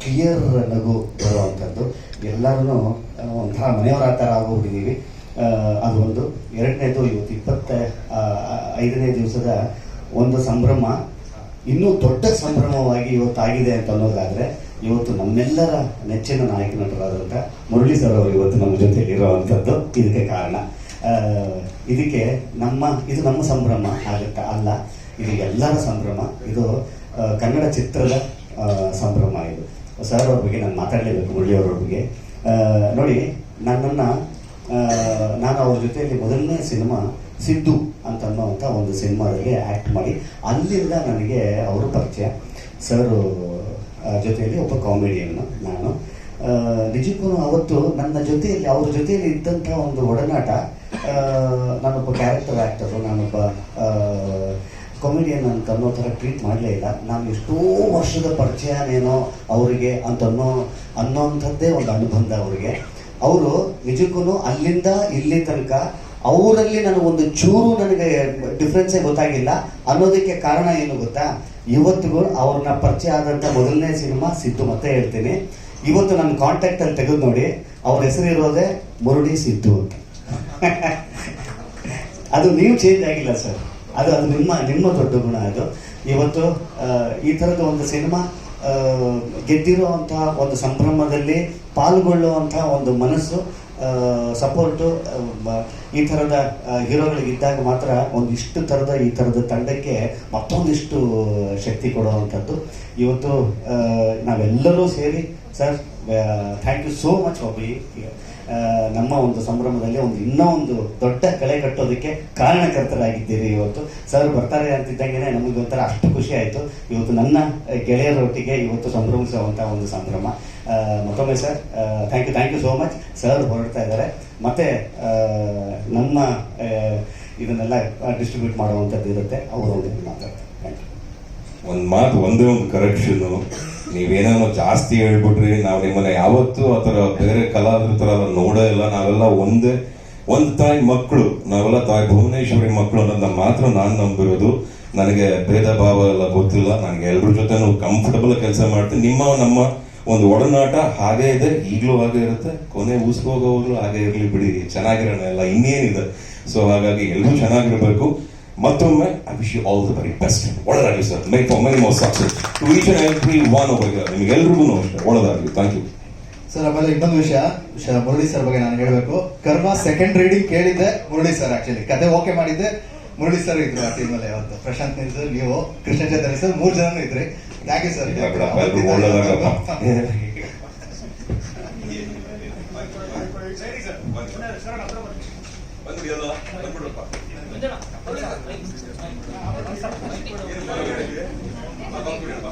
Clear ನಗು ಬರುವಂಥದ್ದು ಎಲ್ಲರೂ ಒಂಥರ ಮನೆಯವರ ಥರ ಆಗೋಗಿದ್ದೀವಿ ಅದು ಒಂದು ಎರಡನೇದು ಇವತ್ತು ಇಪ್ಪತ್ತ ಆ, ಐದನೇ ದಿವಸದ ಒಂದು ಸಂಭ್ರಮ. ಇನ್ನೂ ದೊಡ್ಡ ಸಂಭ್ರಮವಾಗಿ ಇವತ್ತು ಆಗಿದೆ ಅಂತ ಅನ್ನೋದಾದರೆ ಇವತ್ತು ನಮ್ಮೆಲ್ಲರ ನೆಚ್ಚಿನ ನಾಯಕ ನಟರಾದಂಥ ಮುರಳಿ ಸರ್ ಅವರು ಇವತ್ತು ನಮ್ಮ ಜೊತೆ ಇರೋವಂಥದ್ದು ಇದಕ್ಕೆ ಕಾರಣ ಇದಕ್ಕೆ ನಮ್ಮ ಇದು ನಮ್ಮ ಸಂಭ್ರಮ ಆಗುತ್ತಾ ಅಲ್ಲ. ಇದು ಎಲ್ಲರ ಸಂಭ್ರಮ. ಇದು ಕನ್ನಡ ಚಿತ್ರದ ಆ, ಸಂಭ್ರಮ ಇದು. ಸರ್ ಅವ್ರ ಬಗ್ಗೆ ನಾನು ಮಾತಾಡಲೇಬೇಕು ಮುಳ್ಳಿಯವ್ರ ಬಗ್ಗೆ. ನೋಡಿ, ನನ್ನನ್ನು ನಾನು ಅವ್ರ ಜೊತೆಯಲ್ಲಿ ಮೊದಲನೇ ಸಿನಿಮಾ ಸಿದ್ದು ಅಂತ ಅನ್ನೋವಂಥ ಒಂದು ಸಿನಿಮಾದಲ್ಲಿ ಆ್ಯಕ್ಟ್ ಮಾಡಿ, ಅಲ್ಲಿಂದ ನನಗೆ ಅವರು ಪರಿಚಯ. ಸರ್ ಜೊತೆಯಲ್ಲಿ ಒಬ್ಬ ಕಾಮಿಡಿಯನ್ನು ನಾನು. ನಿಜಕ್ಕೂ ಅವತ್ತು ನನ್ನ ಜೊತೆಯಲ್ಲಿ, ಅವ್ರ ಜೊತೆಯಲ್ಲಿ ಇದ್ದಂಥ ಒಂದು ಒಡನಾಟ ನಾನೊಬ್ಬ ಕ್ಯಾರೆಕ್ಟರ್ ಆ್ಯಕ್ಟರು ನಾನೊಬ್ಬ ಕಾಮಿಡಿಯನ್ ಅಂತ ಅನ್ನೋ ಥರ ಟ್ರೀಟ್ ಮಾಡಲೇ ಇಲ್ಲ. ನಾನು ಎಷ್ಟೋ ವರ್ಷದ ಪರಿಚಯನೇನೋ ಅವರಿಗೆ ಅಂತ ಅನ್ನೋ ಅನ್ನೋಂಥದ್ದೇ ಒಂದು ಅನುಬಂಧ ಅವರಿಗೆ. ಅವರು ನಿಜಕ್ಕೂ ಅಲ್ಲಿಂದ ಇಲ್ಲಿ ತನಕ ಅವರಲ್ಲಿ ನನಗೆ ಒಂದು ಚೂರು ನನಗೆ ಡಿಫ್ರೆನ್ಸೇ ಗೊತ್ತಾಗಿಲ್ಲ. ಅನ್ನೋದಕ್ಕೆ ಕಾರಣ ಏನು ಗೊತ್ತಾ? ಇವತ್ತಿಗೂ ಅವ್ರನ್ನ ಪರಿಚಯ ಆದಂಥ ಮೊದಲನೇ ಸಿನಿಮಾ ಸಿದ್ದು ಮತ್ತೆ ಹೇಳ್ತೀನಿ. ಇವತ್ತು ನನ್ನ ಕಾಂಟ್ಯಾಕ್ಟಲ್ಲಿ ತೆಗೆದು ನೋಡಿ. ಅವ್ರ ಹೆಸರು ಇರೋದೇ ಮುರುಡಿ ಸಿದ್ದು ಅದು ನೀವು ಚೇಂಜ್ ಆಗಿಲ್ಲ ಸರ್ ಅದು ಅದು ನಿಮ್ಮ ನಿಮ್ಮ ದೊಡ್ಡ ಗುಣ ಅದು. ಇವತ್ತು ಈ ಥರದ ಒಂದು ಸಿನಿಮಾ ಗೆದ್ದಿರುವಂಥ ಒಂದು ಸಂಭ್ರಮದಲ್ಲಿ ಪಾಲ್ಗೊಳ್ಳುವಂತಹ ಒಂದು ಮನಸ್ಸು ಸಪೋರ್ಟು ಈ ಥರದ ಹೀರೋಗಳಿಗಿದ್ದಾಗ ಮಾತ್ರ ಒಂದಿಷ್ಟು ಥರದ ಈ ಥರದ ತಂಡಕ್ಕೆ ಮತ್ತೊಂದಿಷ್ಟು ಶಕ್ತಿ ಕೊಡುವಂಥದ್ದು. ಇವತ್ತು ನಾವೆಲ್ಲರೂ ಸೇರಿ, sir thank you so much ಒಬ್ಬಿ ನಮ್ಮ ಒಂದು ಸಂಭ್ರಮದಲ್ಲಿ ಒಂದು ಇನ್ನೂ ಒಂದು ದೊಡ್ಡ ಕಳೆ ಕಟ್ಟೋದಕ್ಕೆ ಕಾರಣಕರ್ತರಾಗಿದ್ದೀರಿ ಇವತ್ತು. ಸರ್ ಬರ್ತಾರೆ ಅಂತಿದ್ದಂಗೆ ನಮಗೆ ಒಂಥರ ಅಷ್ಟು ಖುಷಿ ಆಯಿತು. ಇವತ್ತು ನನ್ನ ಗೆಳೆಯರೊಟ್ಟಿಗೆ ಇವತ್ತು ಸಂಭ್ರಮಿಸುವಂಥ ಒಂದು ಸಂಭ್ರಮ. ಮತ್ತೊಮ್ಮೆ sir thank you thank you so much sir ಹೊರಡ್ತಾ ಇದ್ದಾರೆ. ಮತ್ತೆ ನಮ್ಮ ಇದನ್ನೆಲ್ಲ ಡಿಸ್ಟ್ರಿಬ್ಯೂಟ್ ಮಾಡುವಂಥದ್ದು ಇರುತ್ತೆ ಅವರು ಮಾತಾಡ್ತಾರೆ ಒಂದ್ ಮಾತು, ಒಂದೇ ಒಂದು ಕರೆಕ್ಷನ್ ನೀವೇನೇನೋ ಜಾಸ್ತಿ ಹೇಳ್ಬಿಟ್ರಿ, ನಾವು ನಿಮ್ಮನ್ನ ಯಾವತ್ತೂ ಆತರ ಬೇರೆ ಕಲಾವಿದ್ರ ತರ ನೋಡೇ ಇಲ್ಲ. ನಾವೆಲ್ಲ ಒಂದೇ, ಒಂದ್ ತಾಯಿ ಮಕ್ಕಳು ನಾವೆಲ್ಲ ತಾಯಿ ಭುವನೇಶ್ವರಿ ಮಕ್ಕಳು ಅನ್ನೋದನ್ನ ಮಾತ್ರ ನಾನು ನಂಬಿರೋದು. ನನಗೆ ಭೇದ ಭಾವ ಎಲ್ಲ ಗೊತ್ತಿಲ್ಲ. ನನಗೆ ಎಲ್ರ ಜೊತೆ ಕಂಫರ್ಟಬಲ್ ಕೆಲಸ ಮಾಡ್ತೀನಿ. ನಿಮ್ಮ, ನಮ್ಮ ಒಂದು ಒಡನಾಟ ಹಾಗೇ ಇದೆ. ಈಗಲೂ ಹಾಗೆ ಇರುತ್ತೆ. ಕೊನೆ ಉಸ್ಕೋಗೋವಾಗ್ಲೂ ಹಾಗೆ ಇರಲಿ ಬಿಡಿ. ಚೆನ್ನಾಗಿರೋಣ ಎಲ್ಲ ಇನ್ನೇನಿದೆ. ಸೊ ಹಾಗಾಗಿ ಎಲ್ಲರೂ ಚೆನ್ನಾಗಿರ್ಬೇಕು. ಮತ್ತೊಮ್ಮೆ I wish you all the very best ಒಳ್ಳೆದಾಗಲಿ sir my for my more success to each and every one over ನಿಮಗೆಲ್ರಿಗೂ ಅಷ್ಟೇ ಒಳ್ಳೆದಾಗಲಿ ಥ್ಯಾಂಕ್ ಯು ಸರ್ ಆಮೇಲೆ ಇನ್ನೊಂದು ವಿಷಯ ವಿಷಯ ಮುರಳಿ ಸರ್ ಬಗ್ಗೆ ನಾನು ಹೇಳಬೇಕು. ಕರ್ಮ ಸೆಕೆಂಡ್ ರೀಡಿಂಗ್ ಕೇಳಿದ್ದೆ ಮುರಳಿ ಸರ್ ಆಕ್ಚುಲಿ ಕತೆ ಓಕೆ ಮಾಡಿದ್ದೆ ಮುರಳಿ ಸರ್ ಇದ್ರು ಆ ಟೀಮ್ ಅಲ್ಲಿ ಅವತ್ತು. ಪ್ರಶಾಂತ್ ನಿಲ್ಸರ್ ನೀವು ಕೃಷ್ಣ ಚಂದ್ರ ಸರ್ ಮೂರ್ ಜನನು ಇದ್ರಿ. ಥ್ಯಾಂಕ್ ಯು ಸರ್ ಇಲ್ಲ ಬಂದ್ಬಿಡಲ್ಲ ಬಂದ್ಬಿಡಪ್ಪ ಬಂದ್ಬಿಡಪ್ಪ